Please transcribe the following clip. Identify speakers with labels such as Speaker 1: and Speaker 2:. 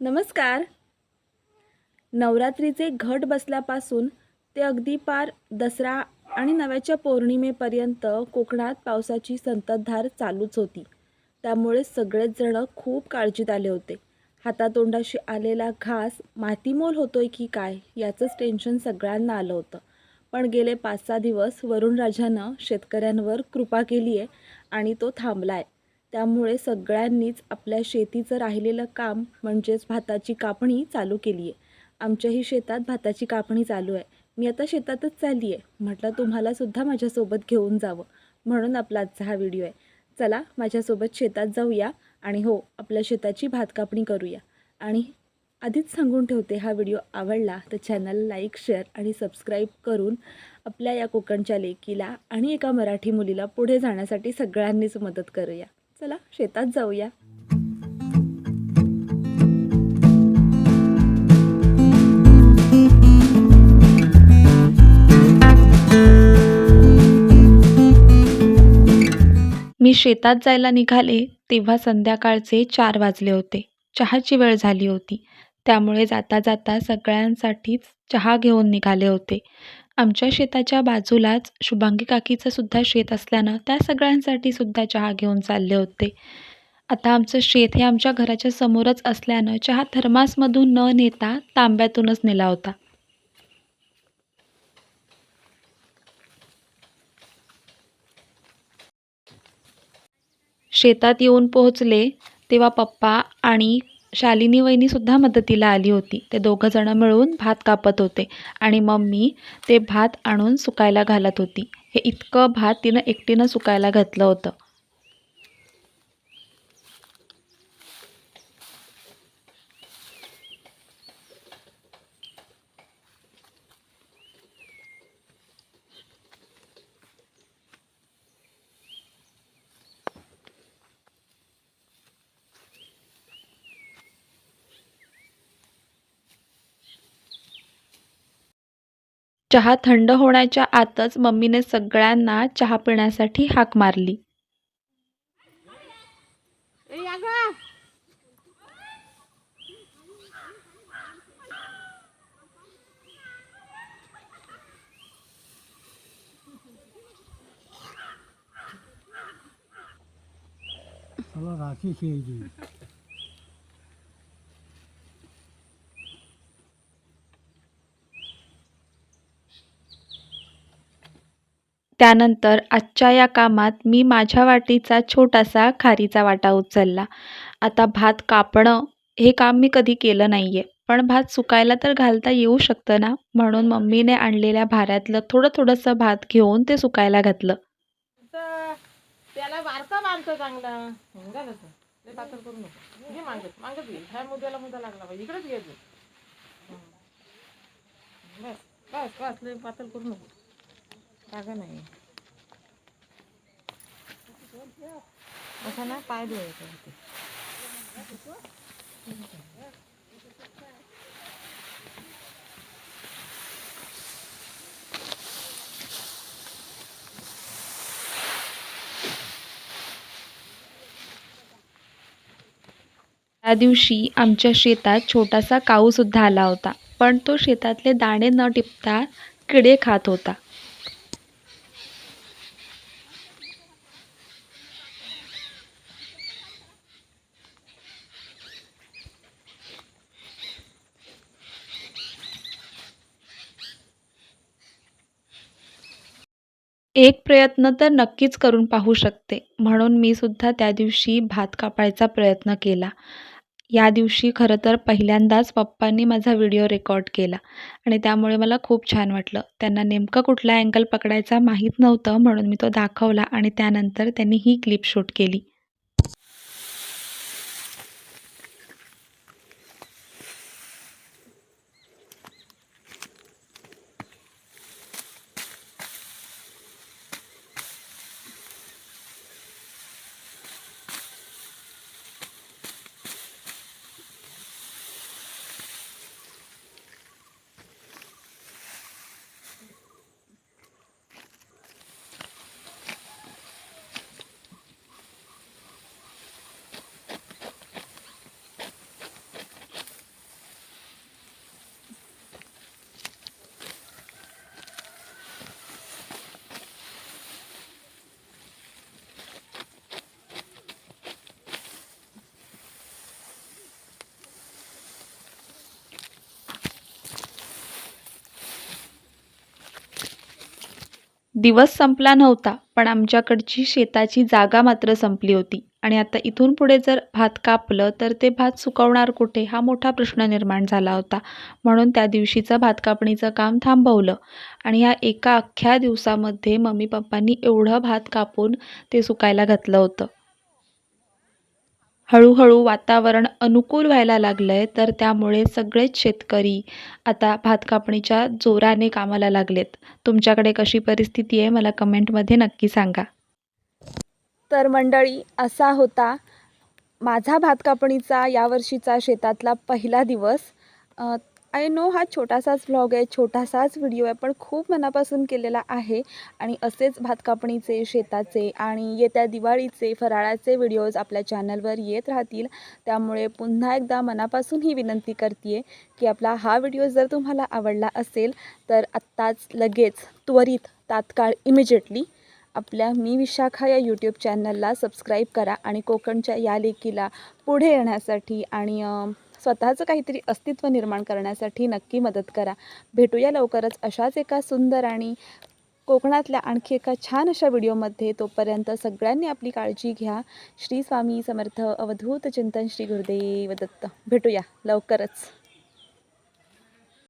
Speaker 1: नमस्कार. नवरात्रीचे घट बसल्यापासून ते अगदी पार दसरा आणि नव्याच्या पौर्णिमेपर्यंत कोकणात पावसाची संततधार चालूच होती. त्यामुळे सगळेच जण खूप काळजीत आले होते. हातातोंडाशी आलेला घास मातीमोल होतोय की काय याचंच टेन्शन सगळ्यांना आलं होतं. पण गेले पाच सहा दिवस वरुणराजानं शेतकऱ्यांवर कृपा केली आहे आणि तो थांबला आहे त्यामुळे सगळ्यांनीच आपल्या शेतीचं राहिलेलं काम म्हणजेच भाताची कापणी चालू केली आहे आमच्याही शेतात भाताची कापणी चालू आहे. मी आता शेतातच चालली आहे म्हटलं तुम्हालासुद्धा माझ्यासोबत घेऊन जावं म्हणून आपला आजचा हा व्हिडिओ आहे. चला माझ्यासोबत शेतात जाऊया आणि हो आपल्या शेताची भात कापणी करूया. आणि आधीच सांगून ठेवते हा व्हिडिओ आवडला तर चॅनल लाईक शेअर आणि सबस्क्राईब करून आपल्या या कोकणच्या लेकीला आणि एका मराठी मुलीला पुढे जाण्यासाठी सगळ्यांनीच मदत करूया. चला शेतात जाऊया. मी शेतात जायला निघाले तेव्हा संध्याकाळचे चार वाजले होते. चहाची वेळ झाली होती. त्यामुळे जाता जाता सगळ्यांसाठीच चहा घेऊन निघाले होते. आमच्या शेताच्या बाजूलाच शुभांगी काकीचं सुद्धा शेत असल्यानं त्या सगळ्यांसाठी सुद्धा चहा घेऊन चालले होते. आता आमचं शेत हे आमच्या घराच्या समोरच असल्यानं चहा थर्मासमधून न नेता तांब्यातूनच नेला होता. शेतात येऊन पोहोचले तेव्हा पप्पा आणि शालिनी वहिनीसुद्धा मदतीला आली होती. ते दोघंजणं मिळून भात कापत होते आणि मम्मी ते भात आणून सुकायला घालत होती. हे इतकं भात तिनं एकटीनं सुकायला घातलं होतं. चहा थंड होण्याच्या आतच मम्मीने सगळ्यांना चहा पिण्यासाठी हाक मारली.
Speaker 2: राखी
Speaker 1: त्यानंतर आजच्या या कामात मी माझ्या वाटीचा छोटासा खारीचा वाटा उचलला. आता भात कापणं हे काम मी कधी केलं नाही आहे पण भात सुकायला तर घालता येऊ शकतं ना? म्हणून मम्मीने आणलेल्या भाऱ्यातलं थोडं थोडंसं भात घेऊन ते सुकायला घातलं.
Speaker 3: त्याला वारसा बांधतो चांगला. पातळ करू नको. घे मागत मागत घे. ह्या मुद्द्याला मुद्दा लागला पाहिजे. इकडेच घे बस बस बस. लय पातळ करू नको. जागा नाही असं ना पाय धुवायचं होते.
Speaker 1: त्या दिवशी आमच्या शेतात छोटासा काऊसुद्धा आला होता पण तो शेतातले दाणे न टिपता किडे खात होता. एक प्रयत्न तर नक्कीच करून पाहू शकते. म्हणून मी सुद्धा त्या दिवशी भात कापायचा प्रयत्न केला. या दिवशी खरं तर पहिल्यांदाच पप्पांनी माझा व्हिडिओ रेकॉर्ड केला आणि त्यामुळे मला खूप छान वाटलं. त्यांना नेमकं कुठला अँगल पकडायचा माहीत नव्हतं म्हणून मी तो दाखवला आणि त्यानंतर त्यांनी ही क्लिप शूट केली.
Speaker 4: दिवस संपला नव्हता पण आमच्याकडची शेताची जागा मात्र संपली होती. आणि आता इथून पुढे जर भात कापलं तर ते भात सुकवणार कुठे? हा मोठा प्रश्न निर्माण झाला होता. म्हणून त्या दिवशीचं भात कापणीचं काम थांबवलं. आणि या एका अख्ख्या दिवसामध्ये मम्मी पप्पांनी एवढं भात कापून ते सुकायला घातलं होतं. हळूहळू वातावरण अनुकूल व्हायला लागलं आहे तर त्यामुळे सगळेच शेतकरी आता भात कापणीच्या जोराने कामाला लागलेत. तुमच्याकडे कशी परिस्थिती आहे मला कमेंटमध्ये नक्की सांगा. तर मंडळी असा होता माझा भात कापणीचा यावर्षीचा शेतातला पहिला दिवस. आय नो हा छोटासाच व्लॉग आहे छोटासाच व्हिडिओ आहे पण खूप मनापासून केलेला आहे. आणि असेच भात कापणीचे शेताचे आणि येत्या दिवाळीचे फराळाचे व्हिडिओज आपल्या चॅनलवर येत राहतील. त्यामुळे पुन्हा एकदा मनापासून ही विनंती करते आहे की आपला हा व्हिडिओ जर तुम्हाला आवडला असेल तर आत्ताच लगेच त्वरित तात्काळ इमिजिएटली आपल्या मी विशाखा या यूट्यूब चॅनलला सबस्क्राईब करा आणि कोकणच्या या लेकीला पुढे येण्यासाठी आणि स्वतःचं काहीतरी अस्तित्व निर्माण करण्यासाठी नक्की मदत करा. भेटूया लवकरच अशाच एका सुंदर आणि कोकणातल्या आणखी एका छान अशा व्हिडिओमध्ये. तोपर्यंत सगळ्यांनी आपली काळजी घ्या. श्री स्वामी समर्थ अवधूत चिंतन श्री गुरुदेव दत्त. भेटूया लवकरच.